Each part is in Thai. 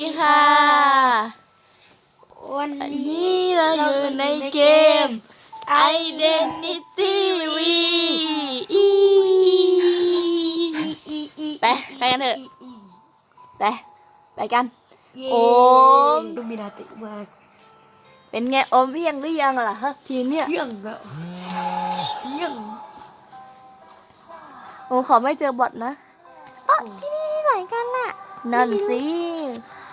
ดีค่ะ วันวันนี้นี้เราอยู่ในเกม Identity V อีไป ไปกันเถอะ ไป ไปกัน โอม ดูมีนาติมาก เป็นไงอมเพียงหรือยังล่ะฮะทีเนี้ยเยี่ยงอะเยี่ยงโอ้ขอไม่เจอบอทนะอ๋อที่นี่ที่ไหนกันน่ะ นั่นสิเฮ้ย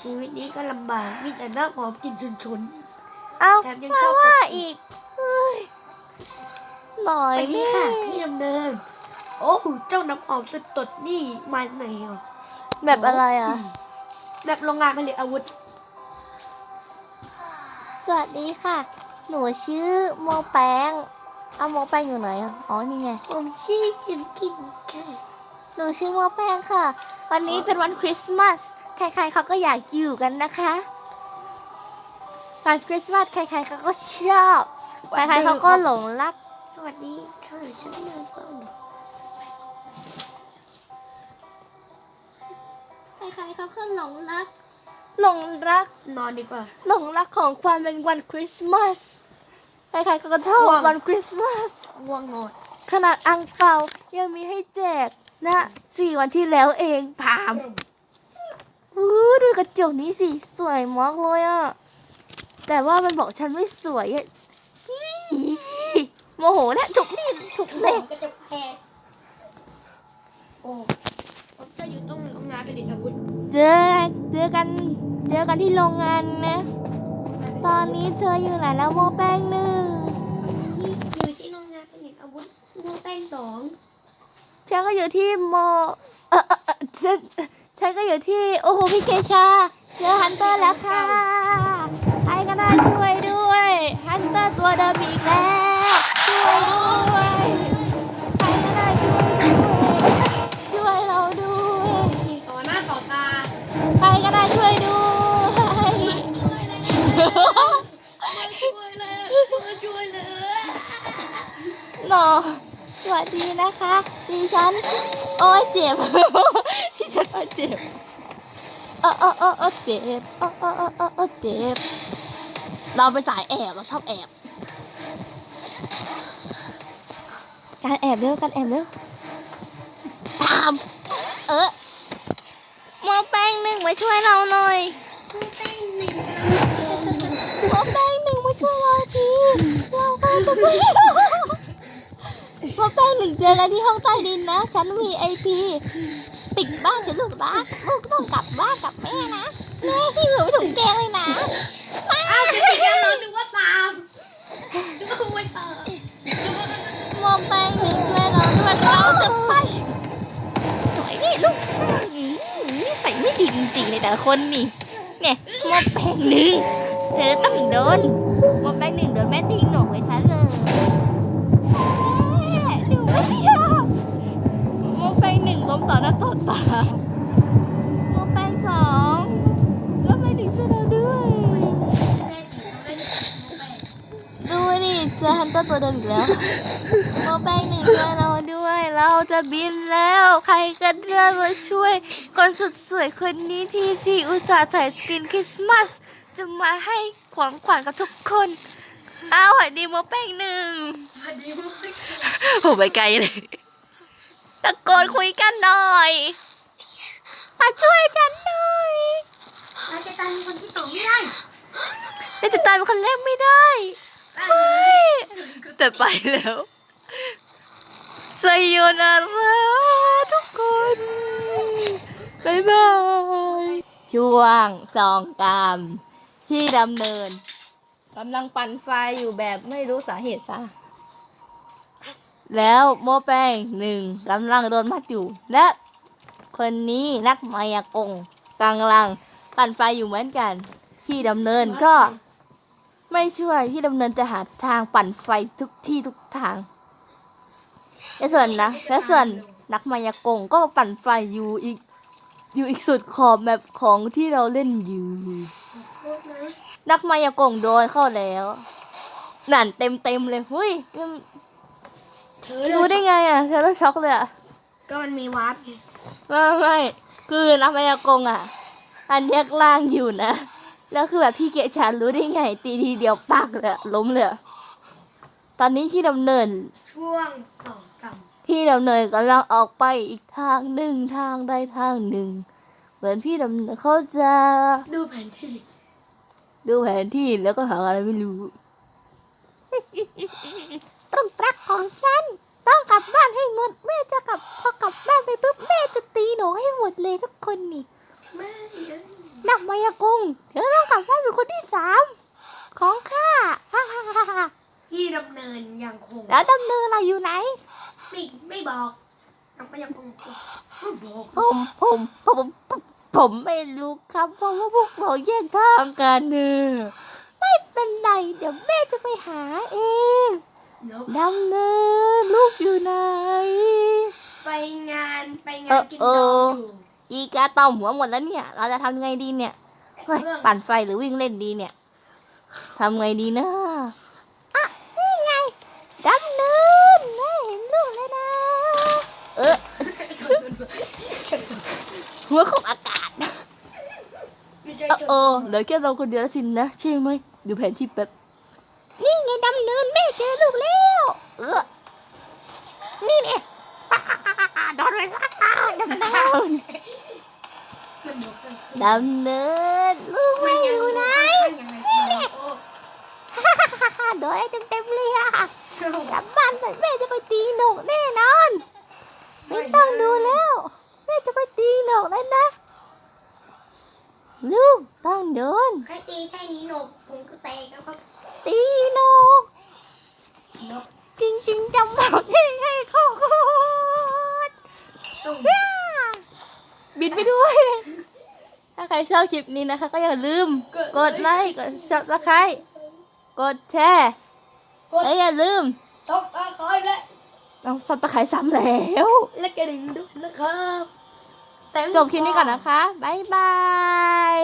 ชีวิตนี้ก็ลำบากมีแต่หน้าหอมกลินฉุน เอ้าแถมยังมาชอบว่าอีกเฮ้ยหน่อๆยไปนี่นี่ค่ะพี่ดำเนิน โอ้โหเจ้าน้ำหอมสดตดนี่มาจากไหนอะแบบอะไรอะ แบบโรงงานผลิตอาวุธ สวัสดีค่ะ หนูชื่อโมแป้งเอาโมแป้งอยู่ไหนอะ อ๋อ นี่ไง ผมชี้กินกินแค่หนูชื่อโมแป้งค่ะ วันนี้เป็นวันคริสต์มาส ใครๆเขาก็อยากอยู่กันนะคะวันคริสต์มาสใครๆเขาก็ชอบใครๆเขาก็หลงรัก สวัสดีค่ะฉันมาซ่อมใครๆเขาก็หลงรัก หลงรัก นอนดีกว่า หลงรักของความเป็นวันคริสต์มาส ใครๆเขาก็ชอบว้าววันคริสต์มาสง่วงนอนขนาดอังเปายังมีให้แจกนะสี่วันที่แล้วเองพาม อู้ดูกระจกนี้สิ สวยมากเลยอะ แต่ว่ามันบอกฉันไม่สวยอะอี้โมโหแล้วถูกนี่ถูกเด็เด็กก็จะแพ้โอ้ผมจะอยู่ตรงโรงงานผลิตอาวุธเจอเจอกัน เจอกันที่โรงงานนะ ตอนนี้เธออยู่ไหนแล้วโมแป้งหนึ่งนี่อยู่ที่โรงงานผลิตอาวุธโมแป้งสองฉันก็อยู่ที่โมเออเออเออ ฉันฉันก็อยู่ที่ โอ้โหพี่เกชาเจอฮันเตอร์แล้วค่ะใครก็ได้ช่วยด้วย ฮันเตอร์ตัวเดิมอีกแล้วช่วยด้วยใครก็ได้ช่วยด้วยช่วยเราด้วยต่อหน้าต่อตาใครก็ได้ช่วยด้วยช่วยเลยช่วยเลยช่วยเลยหนอสวัสดีนะคะดิฉันโอ้ยเจ็บดิ ฉันเจ็บเออเออเออเออเจ็บเออเออเออเออเออเจ็บเราไปสายแอบเราชอบแอบ การแอบเร็วการแอบเร็วตามเออมอแป้งหนึ่งมาช่วยเราหน่อยมแป้งหนึ่งมอแป้งหนึ่งมาช่วยเราทีเราก็จะไปมอแป้งหนึ่งเจอกันที่ห้องใต้ดินนะ ฉันมีไอพี ปิดบ้านสิลูกนะลูกต้องกลับบ้านกับแม่นะแม่ที่หนูถุงแกงเลยนะอ้าวจะติดกันแล้วนึกว่าตามนึกว่าไม่ตามหมอแป้งหนึ่งช่วยเราด้วยเราจะไปหน่อยนี่ลูกอืมนิสัยไม่ดีจริงๆเลยแต่ละคนนี่เนี่ยหมอแป้งหนึ่งเธอต้องโดนหมอแป้งหนึ่งโดนแม่ทิ้ง ตาโมแป้งสองก็ไปถึงช่วยเราด้วย ดูนี่เจอฮันเตอร์ตัวเดิมอีกแล้วโมแป้งหนึ่งช่วยเราด้วย เราจะบินแล้ว ใครกันเดินมาช่วย คนสุดสวยคนนี้ที่ที่อุตส่าห์ใส่สกินคริสต์มาสจะมาให้ของขวัญกับทุกคนอ้าวสวัสดีโมแป้งหนึ่งพอดีโมแป้งโอ้ไปไกลเลย ตะโกนคุยกันหน่อยมาช่วยฉันหน่อยเราจะตามคนที่สองไม่ได้แต่จะตายเป็นคนแรกไม่ได้เฮ้ยแต่ไปแล้วสยนาราทุกคนบ๊ายบายช่วงสองกรรมที่ดำเนินกำลังปั่นไฟอยู่แบบไม่รู้สาเหตุซะ แล้วโมแป้งหนึ่งกำลังโดนมัดอยู่ และคนนี้นักมายากลกำลังปั่นไฟอยู่เหมือนกันที่ดำเนินก็ไม่ช่วยที่ดำเนินจะหาทางปั่นไฟทุกที่ทุกทางและส่วนนะและส่วนนักมายากลก็ปั่นไฟอยู่อีก อยู่อีกสุดขอบแบบของที่เราเล่นอยู่นะนักมายากลโดนเข้าแล้ว นั่นเต็มเต็มเลยเฮ้ย รู้ได้ไงอะเธอต้องช็อกเลยอะก็มันมีวาร์ปไงไม่ไม่คือนะมายากงอะ อันแยกล่างอยู่นะ แล้วคือแบบพี่เกชันรู้ได้ไง ตีทีเดียวปักเลยอะล้มเลยอะตอนนี้ที่ดำเนิน ช่วงสองกพี่ดำเนินกำลังออกไปอีกทางหนึ่งทางใดทางหนึ่ง เหมือนพี่ดำเนินเขาจะำดูแผนที่ ดูแผนที่แล้วก็หาอะไรไม่รู้ ต้องรักของฉัน ต้องกลับบ้านให้หมดแม่จะกลับพอกลับบ้านไปปุ๊บแม่จะตีหนูให้หมดเลยทุกคนนี่แม่เอ้ยนักมายากงเธอต้องกลับบ้านเป็นคนที่สามของข้าฮ่าฮ่าฮ่าฮ่าที่ดำเนินยังคงแล้วดำเนินเราอยู่ไหนไม่ไม่บอกยังไม่ยังคงไม่บอกผมผมผมผมผมไม่รู้ครับเพราะว่าพวกเราแยกทางกันเนอะไม่เป็นไรเดี๋ยวแม่จะไปหาเอง เนาะดำเนินลูกอยู่ไหน ไปงานไปงาเอนอกินเอดอองอยู่อีกาตอมหัวหมดแล้วเนี่ย เราจะทำไงดีเนี่ยเฮ้ยเครื่องปั่นไฟหรือวิ่งเล่นดีเนี่ยทำไงดีนะอะนี่ไงดำเนินแม่เห็นลูกแล้วนะ เออหัวของอากาศไม่ใช่เออเออเหลือแค่เราคนเดียวแล้วสินนะใช่ไหมดูแผนที่แป๊บนี่ไง ดำเนินแม่เจอลูกแล้ว เออ นี่เนี่ยโดนเลยสักดำเนินมันบอกกันดำเนินลูกไม่อยู่ไหนนี่เนี่ยโอ้โดนไอ้เต็มๆเลยอะเจ้ากลับบ้านไปแม่จะไปตีหนกแน่นอน ไม่ต้องดูแล้วแม่จะไปตีหนกแล้วนะลูกต้องโดนแค่ตีแค่นี้หนกผมก็เตะแล้วครับตีหนก นกจริงๆจำบอกได้ไงเขาโคตรตุ้มบินไปด้วย ถ้าใครชอบคลิปนี้นะคะ ก็อย่าลืม กดไลค์กด subscribe กดแชร์กดและอย่าลืมซับตะไคร้และเอาสับตะไคร้ซ้ำแล้ว และกระดิ่งด้วยนะครับแต่จบคลิปนี้ก่อนนะคะ บ๊ายบาย